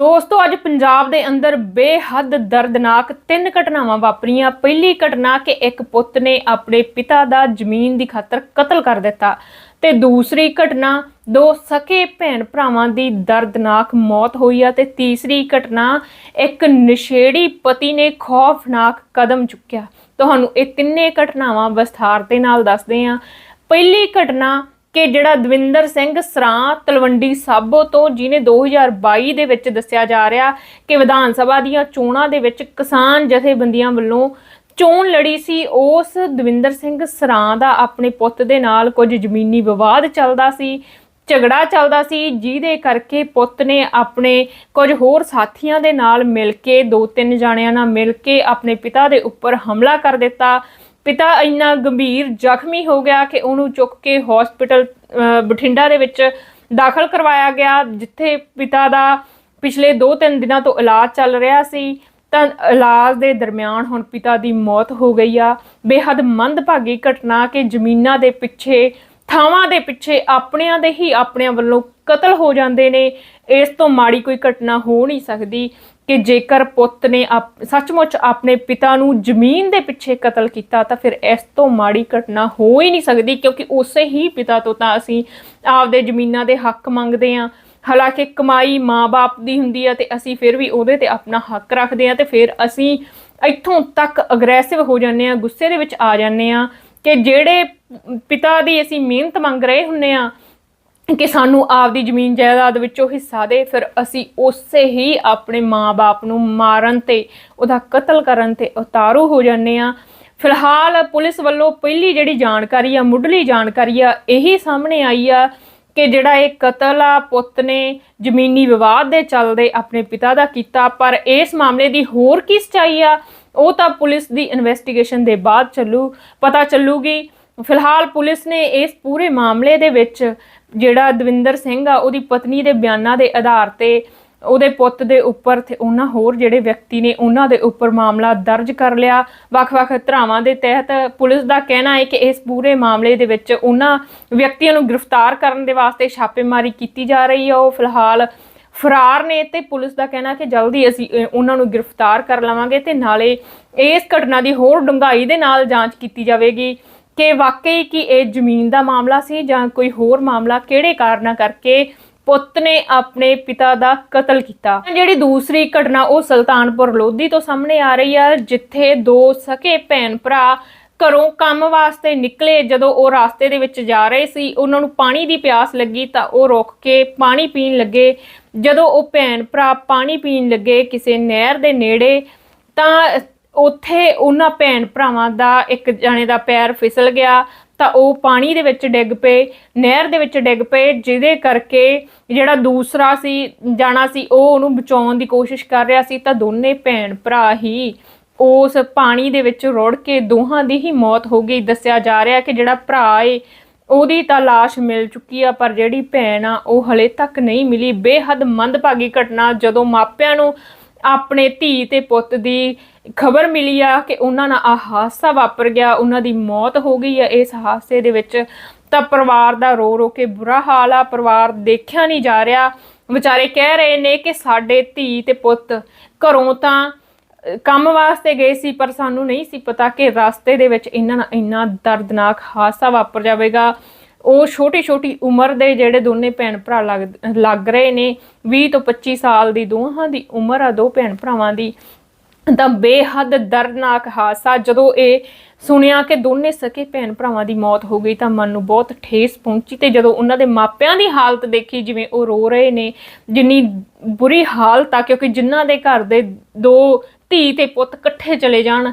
ਦੋਸਤੋ, ਅੱਜ ਪੰਜਾਬ ਦੇ ਅੰਦਰ ਬੇਹੱਦ ਦਰਦਨਾਕ ਤਿੰਨ ਘਟਨਾਵਾਂ ਵਾਪਰੀਆਂ। ਪਹਿਲੀ ਘਟਨਾ ਕਿ ਇੱਕ ਪੁੱਤ ਨੇ ਆਪਣੇ ਪਿਤਾ ਦਾ ਜ਼ਮੀਨ ਦੀ ਖਾਤਰ ਕਤਲ ਕਰ ਦਿੱਤਾ ਤੇ ਦੂਸਰੀ ਘਟਨਾ, ਦੋ ਸਕੇ ਭੈਣ ਭਰਾਵਾਂ ਦੀ ਦਰਦਨਾਕ ਮੌਤ ਹੋਈ ਆ ਤੇ ਤੀਸਰੀ ਘਟਨਾ, ਇੱਕ ਨਸ਼ੇੜੀ ਪਤੀ ਨੇ ਖੌਫਨਾਕ ਕਦਮ ਚੁੱਕਿਆ। ਤੁਹਾਨੂੰ ਇਹ ਤਿੰਨੇ ਘਟਨਾਵਾਂ ਵਿਸਥਾਰ ਦੇ ਨਾਲ ਦੱਸਦੇ ਹਾਂ ਪਹਿਲੀ ਘਟਨਾ ਕਿ ਜਿਹੜਾ ਦਵਿੰਦਰ ਸਿੰਘ ਸਰਾਂ ਤਲਵੰਡੀ ਸਾਬੋ ਤੋਂ ਜਿਹਨੇ 2022 ਦੇ ਵਿੱਚ ਦੱਸਿਆ ਜਾ ਰਿਹਾ ਕਿ ਵਿਧਾਨ ਸਭਾ ਦੀਆਂ ਚੋਣਾਂ ਦੇ ਵਿੱਚ ਕਿਸਾਨ ਜਥੇਬੰਦੀਆਂ ਵੱਲੋਂ ਚੋਣ ਲੜੀ ਸੀ, ਉਸ ਦਵਿੰਦਰ ਸਿੰਘ ਸਰਾਂ ਦਾ ਆਪਣੇ ਪੁੱਤ ਦੇ ਨਾਲ ਕੁਝ ਜ਼ਮੀਨੀ ਵਿਵਾਦ ਚੱਲਦਾ ਸੀ, ਝਗੜਾ ਚੱਲਦਾ ਸੀ, ਜਿਹਦੇ ਕਰਕੇ ਪੁੱਤ ਨੇ ਆਪਣੇ ਕੁਝ ਹੋਰ ਸਾਥੀਆਂ ਦੇ ਨਾਲ ਮਿਲ ਕੇ ਦੋ ਤਿੰਨ ਜਾਣਿਆਂ ਨਾਲ ਮਿਲ ਕੇ ਆਪਣੇ ਪਿਤਾ ਦੇ ਉੱਪਰ ਹਮਲਾ ਕਰ ਦਿੱਤਾ। ਪਿਤਾ ਇੰਨਾ ਗੰਭੀਰ ਜ਼ਖਮੀ ਹੋ ਗਿਆ ਕਿ ਉਹਨੂੰ ਚੁੱਕ ਕੇ ਹਸਪੀਟਲ ਬਠਿੰਡਾ ਦੇ ਵਿੱਚ ਦਾਖਲ ਕਰਵਾਇਆ ਗਿਆ, ਜਿੱਥੇ ਪਿਤਾ ਦਾ ਪਿਛਲੇ 2-3 ਦਿਨਾਂ ਤੋਂ ਇਲਾਜ ਚੱਲ ਰਿਹਾ ਸੀ। ਤਾਂ ਇਲਾਜ ਦੇ ਦਰਮਿਆਨ ਹੁਣ ਪਿਤਾ ਦੀ ਮੌਤ ਹੋ ਗਈ ਆ। ਬੇਹੱਦ ਮੰਦਭਾਗੀ ਘਟਨਾ ਕਿ ਜ਼ਮੀਨਾਂ ਦੇ ਪਿੱਛੇ, ਥਾਵਾਂ ਦੇ ਪਿੱਛੇ ਆਪਣਿਆਂ ਦੇ ਹੀ ਆਪਣਿਆਂ ਵੱਲੋਂ ਕਤਲ ਹੋ ਜਾਂਦੇ ਨੇ। ਇਸ ਤੋਂ ਮਾੜੀ ਕੋਈ ਘਟਨਾ ਹੋ ਨਹੀਂ ਸਕਦੀ ਕਿ ਜੇਕਰ ਪੁੱਤ ਨੇ ਆਪ- ਸੱਚਮੁੱਚ ਆਪਣੇ ਪਿਤਾ ਨੂੰ ਜ਼ਮੀਨ ਦੇ ਪਿੱਛੇ ਕਤਲ ਕੀਤਾ ਤਾਂ ਫਿਰ ਇਸ ਤੋਂ ਮਾੜੀ ਘਟਨਾ ਹੋ ਹੀ ਨਹੀਂ ਸਕਦੀ ਕਿਉਂਕਿ ਉਸੇ ਹੀ ਪਿਤਾ ਤੋਂ ਤਾਂ ਅਸੀਂ ਆਪਦੇ ਜ਼ਮੀਨਾਂ ਦੇ ਹੱਕ ਮੰਗਦੇ ਹਾਂ। ਹਾਲਾਂਕਿ ਕਮਾਈ ਮਾਂ-ਬਾਪ ਦੀ ਹੁੰਦੀ ਆ ਤੇ ਅਸੀਂ ਫਿਰ ਵੀ ਉਹਦੇ ਤੇ ਆਪਣਾ ਹੱਕ ਰੱਖਦੇ ਆ ਤੇ ਫਿਰ ਅਸੀਂ ਇੱਥੋਂ ਤੱਕ ਅਗਰੈਸਿਵ ਹੋ ਜਾਂਦੇ ਆ ਗੁੱਸੇ ਦੇ ਵਿੱਚ ਆ ਜਾਂਦੇ ਆ ਕਿ ਜਿਹੜੇ ਪਿਤਾ ਦੀ ਅਸੀਂ ਮਿਹਨਤ ਮੰਗ ਰਹੇ ਹੁੰਨੇ ਆ ਕਿ ਸਾਨੂੰ ਆਪਦੀ ਜ਼ਮੀਨ ਜਾਇਦਾਦ ਵਿੱਚੋਂ ਹਿੱਸਾ ਦੇ, ਫਿਰ ਅਸੀਂ ਉਸੇ ਹੀ ਆਪਣੇ ਮਾਂ-ਬਾਪ ਨੂੰ ਮਾਰਨ ਤੇ, ਉਹਦਾ ਕਤਲ ਕਰਨ ਤੇ ਉਤਾਰੂ ਹੋ ਜਾਂਦੇ ਆ ਫਿਲਹਾਲ ਪੁਲਿਸ ਵੱਲੋਂ ਪਹਿਲੀ ਜਿਹੜੀ ਜਾਣਕਾਰੀ ਆ, ਮੁੱਢਲੀ ਜਾਣਕਾਰੀ ਆ, ਇਹੀ ਸਾਹਮਣੇ ਆਈ ਆ ਕਿ ਜਿਹੜਾ ਇਹ ਕਤਲ ਆ, ਪੁੱਤ ਨੇ ਜ਼ਮੀਨੀ ਵਿਵਾਦ ਦੇ ਚੱਲਦੇ ਆਪਣੇ ਪਿਤਾ ਦਾ ਕੀਤਾ, ਪਰ ਇਸ ਮਾਮਲੇ ਦੀ ਹੋਰ ਕੀ ਸਚਾਈ ਆ? ਉਹ ਤਾਂ ਪੁਲਿਸ ਦੀ ਇਨਵੈਸਟੀਗੇਸ਼ਨ ਦੇ ਬਾਅਦ ਚੱਲੂ, ਪਤਾ ਚੱਲੂਗੀ। ਫਿਲਹਾਲ ਪੁਲਿਸ ਨੇ ਇਸ ਪੂਰੇ ਮਾਮਲੇ ਦੇ ਵਿੱਚ ਜਿਹੜਾ ਦਵਿੰਦਰ ਸਿੰਘ ਆ, ਉਹਦੀ ਪਤਨੀ ਦੇ ਬਿਆਨਾਂ ਦੇ ਆਧਾਰ ਤੇ ਉਹਦੇ ਪੁੱਤ ਦੇ ਉੱਪਰ ਤੇ ਉਹਨਾਂ ਹੋਰ ਜਿਹੜੇ ਵਿਅਕਤੀ ਨੇ, ਉਹਨਾਂ ਦੇ ਉੱਪਰ ਮਾਮਲਾ ਦਰਜ ਕਰ ਲਿਆ। ਵੱਖ-ਵੱਖ ਧਰਾਵਾਂ ਦੇ ਤਹਿਤ ਪੁਲਿਸ ਦਾ ਕਹਿਣਾ ਹੈ ਕਿ ਇਸ ਪੂਰੇ ਮਾਮਲੇ ਦੇ ਵਿੱਚ ਉਹਨਾਂ ਵਿਅਕਤੀਆਂ ਨੂੰ ਗ੍ਰਿਫਤਾਰ ਕਰਨ ਦੇ ਵਾਸਤੇ ਛਾਪੇਮਾਰੀ ਕੀਤੀ ਜਾ ਰਹੀ ਹੈ ਉਹ ਫਿਲਹਾਲ ਫਰਾਰ ਨੇ ਤੇ ਪੁਲਿਸ ਦਾ ਕਹਿਣਾ ਕਿ ਜਲਦੀ ਅਸੀਂ ਉਹਨਾਂ ਨੂੰ ਗ੍ਰਿਫਤਾਰ ਕਰ ਲਵਾਂਗੇ ਤੇ ਨਾਲੇ ਇਸ ਘਟਨਾ ਦੀ ਹੋਰ ਡੂੰਘਾਈ ਦੇ ਨਾਲ ਜਾਂਚ ਕੀਤੀ ਜਾਵੇਗੀ। ਕਿ ਵਾਕਈ ਕਿ ਇਹ ਜ਼ਮੀਨ ਦਾ ਮਾਮਲਾ ਸੀ ਜਾਂ ਕੋਈ ਹੋਰ ਮਾਮਲਾ ਕਿਹੜੇ ਕਾਰਨਾਂ ਕਰਕੇ ਪੁੱਤ ਨੇ ਆਪਣੇ ਪਿਤਾ ਦਾ ਕਤਲ ਕੀਤਾ? ਜਿਹੜੀ ਦੂਸਰੀ ਘਟਨਾ ਉਹ ਸੁਲਤਾਨਪੁਰ ਲੋਧੀ ਤੋਂ ਸਾਹਮਣੇ ਆ ਰਹੀ ਆ, ਜਿੱਥੇ ਦੋ ਸਕੇ ਭੈਣ ਭਰਾ ਘਰੋਂ ਕੰਮ ਵਾਸਤੇ ਨਿਕਲੇ। ਜਦੋਂ ਉਹ ਰਾਸਤੇ ਦੇ ਵਿੱਚ ਜਾ ਰਹੇ ਸੀ, ਉਹਨਾਂ ਨੂੰ ਪਾਣੀ ਦੀ ਪਿਆਸ ਲੱਗੀ ਤਾਂ ਉਹ ਰੁਕ ਕੇ ਪਾਣੀ ਪੀਣ ਲੱਗੇ। ਜਦੋਂ ਉਹ ਭੈਣ ਭਰਾ ਪਾਣੀ ਪੀਣ ਲੱਗੇ ਕਿਸੇ ਨਹਿਰ ਦੇ ਨੇੜੇ, ਤਾਂ ਉੱਥੇ ਉਹਨਾਂ ਭੈਣ ਭਰਾਵਾਂ ਦਾ ਇੱਕ ਜਾਣੇ ਦਾ ਪੈਰ ਫਿਸਲ ਗਿਆ, ਤਾਂ ਉਹ ਪਾਣੀ ਦੇ ਵਿੱਚ ਡਿੱਗ ਪਏ, ਨਹਿਰ ਦੇ ਵਿੱਚ ਡਿੱਗ ਪਏ, ਜਿਹਦੇ ਕਰਕੇ ਜਿਹੜਾ ਦੂਸਰਾ ਸੀ, ਜਾਣਾ ਸੀ, ਉਹ ਉਹਨੂੰ ਬਚਾਉਣ ਦੀ ਕੋਸ਼ਿਸ਼ ਕਰ ਰਿਹਾ ਸੀ, ਤਾਂ ਦੋਨੇ ਭੈਣ ਭਰਾ ਹੀ ਉਸ ਪਾਣੀ ਦੇ ਵਿੱਚ ਰੁੜ ਕੇ ਦੋਹਾਂ ਦੀ ਹੀ ਮੌਤ ਹੋ ਗਈ। ਦੱਸਿਆ ਜਾ ਰਿਹਾ ਕਿ ਜਿਹੜਾ ਭਰਾ ਏ, ਉਹਦੀ ਤਾਂ ਲਾਸ਼ ਮਿਲ ਚੁੱਕੀ ਆ, ਪਰ ਜਿਹੜੀ ਭੈਣ ਆ, ਉਹ ਹਲੇ ਤੱਕ ਨਹੀਂ ਮਿਲੀ। ਬੇਹੱਦ ਮੰਦਭਾਗੀ ਘਟਨਾ ਜਦੋਂ ਮਾਪਿਆਂ ਨੂੰ ਆਪਣੇ ਧੀ ਤੇ ਪੁੱਤ ਦੀ ਖਬਰ ਮਿਲੀ ਆ ਕਿ ਉਹਨਾਂ ਨਾਲ ਆ ਹਾਦਸਾ ਵਾਪਰ ਗਿਆ, ਉਹਨਾਂ ਦੀ ਮੌਤ ਹੋ ਗਈ ਆ। ਇਸ ਹਾਦਸੇ ਦੇ ਵਿੱਚ ਤਾਂ ਪਰਿਵਾਰ ਦਾ ਰੋ ਰੋ ਕੇ ਬੁਰਾ ਹਾਲ ਆ, ਪਰਿਵਾਰ ਦੇਖਿਆ ਨਹੀਂ ਜਾ ਰਿਹਾ। ਵਿਚਾਰੇ ਕਹਿ ਰਹੇ ਨੇ ਕਿ ਸਾਡੇ ਧੀ ਤੇ ਪੁੱਤ ਘਰੋਂ ਤਾਂ ਕੰਮ ਵਾਸਤੇ ਗਏ ਸੀ, ਪਰ ਸਾਨੂੰ ਨਹੀਂ ਸੀ ਪਤਾ ਕਿ ਰਸਤੇ ਦੇ ਵਿੱਚ ਇਹਨਾਂ ਨਾਲ ਇੰਨਾ ਦਰਦਨਾਕ ਹਾਦਸਾ ਵਾਪਰ ਜਾਵੇਗਾ। ਉਹ ਛੋਟੀ ਛੋਟੀ ਉਮਰ ਦੇ ਜਿਹੜੇ ਦੋਨੇ ਭੈਣ ਭਰਾ ਲੱਗ ਲੱਗ ਰਹੇ ਨੇ 20 ਤੋਂ 25 ਸਾਲ ਦੀ ਦੋਹਾਂ ਦੀ ਉਮਰ ਆ ਦੋ ਭੈਣ ਭਰਾਵਾਂ ਦੀ, ਤਾਂ ਬੇਹੱਦ ਦਰਦਨਾਕ ਹਾਦਸਾ ਜਦੋਂ ਇਹ ਸੁਣਿਆ ਕਿ ਦੋਨੇ ਸਕੇ ਭੈਣ ਭਰਾਵਾਂ ਦੀ ਮੌਤ ਹੋ ਗਈ, ਤਾਂ ਮਨ ਨੂੰ ਬਹੁਤ ਠੇਸ ਪਹੁੰਚੀ ਤੇ ਜਦੋਂ ਉਹਨਾਂ ਦੇ ਮਾਪਿਆਂ ਦੀ ਹਾਲਤ ਦੇਖੀ, ਜਿਵੇਂ ਉਹ ਰੋ ਰਹੇ ਨੇ, ਜਿੰਨੀ ਬੁਰੀ ਹਾਲਤ ਆ, ਕਿਉਂਕਿ ਜਿਨ੍ਹਾਂ ਦੇ ਘਰ ਦੇ ਦੋ ਧੀ ਤੇ ਪੁੱਤ ਇਕੱਠੇ ਚਲੇ ਜਾਣ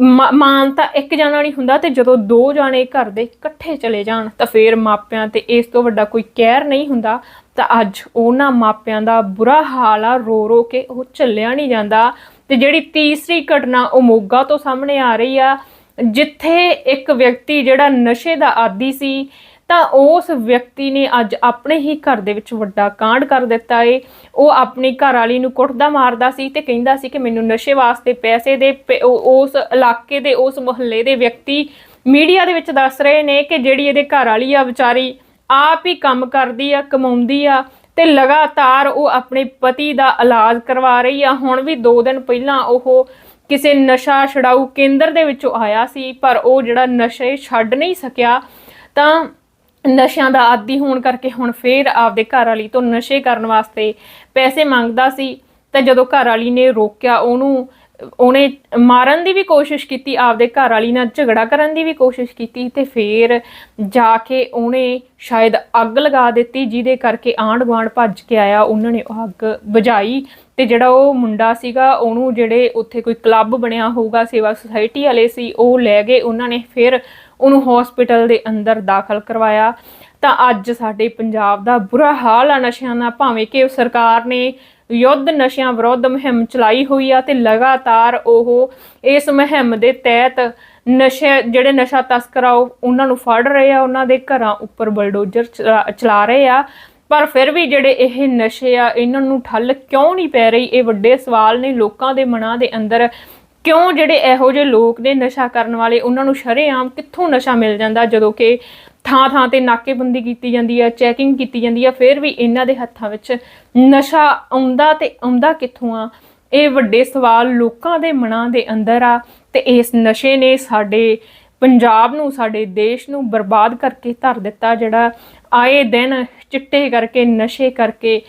ਮਾਨ ਤਾਂ ਇੱਕ ਜਾਣਾ ਨਹੀਂ ਹੁੰਦਾ ਤੇ ਜਦੋਂ ਦੋ ਜਾਣੇ ਘਰ ਦੇ ਇਕੱਠੇ ਚਲੇ ਜਾਣ ਤਾਂ ਫੇਰ ਮਾਪਿਆਂ ਤੇ ਇਸ ਤੋਂ ਵੱਡਾ ਕੋਈ ਕਹਿਰ ਨਹੀਂ ਹੁੰਦਾ। ਤਾਂ ਅੱਜ ਉਹਨਾਂ ਮਾਪਿਆਂ ਦਾ ਬੁਰਾ ਹਾਲ ਆ, ਰੋ ਰੋ ਕੇ ਉਹ ਝੱਲਿਆ ਨਹੀਂ ਜਾਂਦਾ। ਤੇ ਜਿਹੜੀ ਤੀਸਰੀ ਘਟਨਾ ਉਹ ਮੋਗਾ ਤੋਂ ਸਾਹਮਣੇ ਆ ਰਹੀ ਆ, ਜਿੱਥੇ ਇੱਕ ਵਿਅਕਤੀ ਜਿਹੜਾ ਨਸ਼ੇ ਦਾ ਆਦੀ ਸੀ ਤਾਂ ਉਸ ਵਿਅਕਤੀ ਨੇ ਅੱਜ ਆਪਣੇ ਹੀ ਘਰ ਦੇ ਵਿੱਚ ਵੱਡਾ ਕਾਂਡ ਕਰ ਦਿੱਤਾ ਏ। ਉਹ ਆਪਣੀ ਘਰ ਵਾਲੀ ਨੂੰ ਕੁੱਟਦਾ ਮਾਰਦਾ ਸੀ ਤੇ ਕਹਿੰਦਾ ਸੀ ਕਿ ਮੈਨੂੰ ਨਸ਼ੇ ਵਾਸਤੇ ਪੈਸੇ ਦੇ ਪ- ਉਸ ਇਲਾਕੇ ਦੇ, ਉਸ ਮੁਹੱਲੇ ਦੇ ਵਿਅਕਤੀ ਮੀਡੀਆ ਦੇ ਵਿੱਚ ਦੱਸ ਰਹੇ ਨੇ ਕਿ ਜਿਹੜੀ ਇਹਦੇ ਘਰ ਵਾਲੀ ਆ ਵਿਚਾਰੀ ਆਪ ਹੀ ਕੰਮ ਕਰਦੀ ਆ, ਕਮਾਉਂਦੀ ਆ ਤੇ ਲਗਾਤਾਰ ਉਹ ਆਪਣੇ ਪਤੀ ਦਾ ਇਲਾਜ ਕਰਵਾ ਰਹੀ ਆ। ਹੁਣ ਵੀ 2 ਦਿਨ ਪਹਿਲਾਂ ਉਹ ਕਿਸੇ ਨਸ਼ਾ ਛਡਾਊ ਕੇਂਦਰ ਦੇ ਵਿੱਚੋਂ ਆਇਆ ਸੀ, ਪਰ ਉਹ ਜਿਹੜਾ ਨਸ਼ੇ ਛੱਡ ਨਹੀਂ ਸਕਿਆ, ਤਾਂ ਨਸ਼ਿਆਂ ਦਾ ਆਦੀ ਹੋਣ ਕਰਕੇ ਹੁਣ ਫੇਰ ਆਪਦੇ ਘਰ ਵਾਲੀ ਤੋਂ ਨਸ਼ੇ ਕਰਨ ਵਾਸਤੇ ਪੈਸੇ ਮੰਗਦਾ ਸੀ, ਤੇ ਜਦੋਂ ਘਰ ਵਾਲੀ ਨੇ ਰੋਕਿਆ ਉਹਨੂੰ, ਉਹਨੇ ਮਾਰਨ ਦੀ ਵੀ ਕੋਸ਼ਿਸ਼ ਕੀਤੀ, ਆਪਦੇ ਘਰ ਵਾਲੀ ਨਾਲ ਝਗੜਾ ਕਰਨ ਦੀ ਵੀ ਕੋਸ਼ਿਸ਼ ਕੀਤੀ, ਤੇ ਫੇਰ ਜਾ ਕੇ ਉਹਨੇ ਸ਼ਾਇਦ ਅੱਗ ਲਗਾ ਦਿੱਤੀ, ਜਿਹਦੇ ਕਰਕੇ ਆਂਢ ਗੁਆਂਢ ਭੱਜ ਕੇ ਆਇਆ, ਉਹਨਾਂ ਨੇ ਉਹ ਅੱਗ ਬੁਝਾਈ, ਤੇ ਜਿਹੜਾ ਉਹ ਮੁੰਡਾ ਸੀਗਾ, ਉਹਨੂੰ ਜਿਹੜੇ ਉੱਥੇ ਕੋਈ ਕਲੱਬ ਬਣਿਆ ਹੋਊਗਾ, ਸੇਵਾ ਸੁਸਾਇਟੀ ਵਾਲੇ ਸੀ, ਉਹ ਲੈ ਗਏ, ਉਹਨਾਂ ਨੇ ਫਿਰ ਉਹਨੂੰ ਹਸਪੀਟਲ ਦੇ ਅੰਦਰ ਦਾਖਲ ਕਰਵਾਇਆ। ਤਾਂ ਅੱਜ ਸਾਡੇ ਪੰਜਾਬ ਦਾ ਬੁਰਾ ਹਾਲ ਆ ਨਸ਼ਿਆਂ ਦਾ ਭਾਵੇਂ ਕਿ ਸਰਕਾਰ ਨੇ ਯੁੱਧ ਨਸ਼ਿਆਂ ਵਿਰੁੱਧ ਮੁਹਿੰਮ ਚਲਾਈ ਹੋਈ ਆ ਤੇ ਲਗਾਤਾਰ ਉਹ ਇਸ ਮੁਹਿੰਮ ਦੇ ਤਹਿਤ ਨਸ਼ੇ, ਜਿਹੜੇ ਨਸ਼ਾ ਤਸਕਰ ਆ ਉਹਨਾਂ ਨੂੰ ਫੜ ਰਹੇ ਆ, ਉਹਨਾਂ ਦੇ ਘਰਾਂ ਉੱਪਰ ਬਲਡੋਜ਼ਰ ਚਲਾ ਚਲਾ ਰਹੇ ਆ। ਪਰ ਫਿਰ ਵੀ ਜਿਹੜੇ ਇਹ ਨਸ਼ੇ ਆ, ਇਹਨਾਂ ਨੂੰ ਠੱਲ ਕਿਉਂ ਨਹੀਂ ਪੈ ਰਹੀ? ਇਹ ਵੱਡੇ ਸਵਾਲ ਨੇ ਲੋਕਾਂ ਦੇ ਮਨਾਂ ਦੇ ਅੰਦਰ। ਕਿਉਂ ਜਿਹੜੇ ਇਹੋ ਜਿਹੇ ਲੋਕ ਨੇ ਨਸ਼ਾ ਕਰਨ ਵਾਲੇ, ਉਹਨਾਂ ਨੂੰ ਸ਼ਰੇਆਮ ਕਿੱਥੋਂ ਨਸ਼ਾ ਮਿਲ ਜਾਂਦਾ ਜਦੋਂ ਕਿ ਥਾਂ ਥਾਂ ਤੇ ਨਾਕੇਬੰਦੀ ਕੀਤੀ ਜਾਂਦੀ ਹੈ ਚੈਕਿੰਗ ਕੀਤੀ ਜਾਂਦੀ ਹੈ, ਫਿਰ ਵੀ ਇਹਨਾਂ ਦੇ ਹੱਥਾਂ ਵਿੱਚ ਨਸ਼ਾ ਆਉਂਦਾ ਤੇ ਆਉਂਦਾ ਕਿੱਥੋਂ ਆ? ਇਹ ਵੱਡੇ ਸਵਾਲ ਲੋਕਾਂ ਦੇ ਮਨਾਂ ਦੇ ਅੰਦਰ ਆ ਤੇ ਇਸ ਨਸ਼ੇ ਨੇ ਸਾਡੇ ਪੰਜਾਬ ਨੂੰ, ਸਾਡੇ ਦੇਸ਼ ਨੂੰ ਬਰਬਾਦ ਕਰਕੇ ਧਰ ਦਿੱਤਾ ਜਿਹੜਾ ਆਏ ਦਿਨ ਚਿੱਟੇ ਕਰਕੇ, ਨਸ਼ੇ ਕਰਕੇ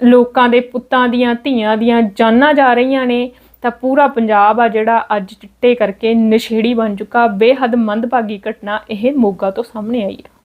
ਲੋਕਾਂ ਦੇ ਪੁੱਤਾਂ ਦੀਆਂ, ਧੀਆਂ ਦੀਆਂ ਜਾਨਾਂ ਜਾ ਰਹੀਆਂ ਨੇ। ਤਾਂ ਪੂਰਾ ਪੰਜਾਬ ਆ ਜਿਹੜਾ ਅੱਜ ਚਿੱਟੇ ਕਰਕੇ ਨਸ਼ੇੜੀ ਬਣ ਚੁੱਕਾ, ਬੇਹੱਦ ਮੰਦਭਾਗੀ ਘਟਨਾ ਇਹ ਮੋਗਾ ਤੋਂ ਸਾਹਮਣੇ ਆਈ ਹੈ।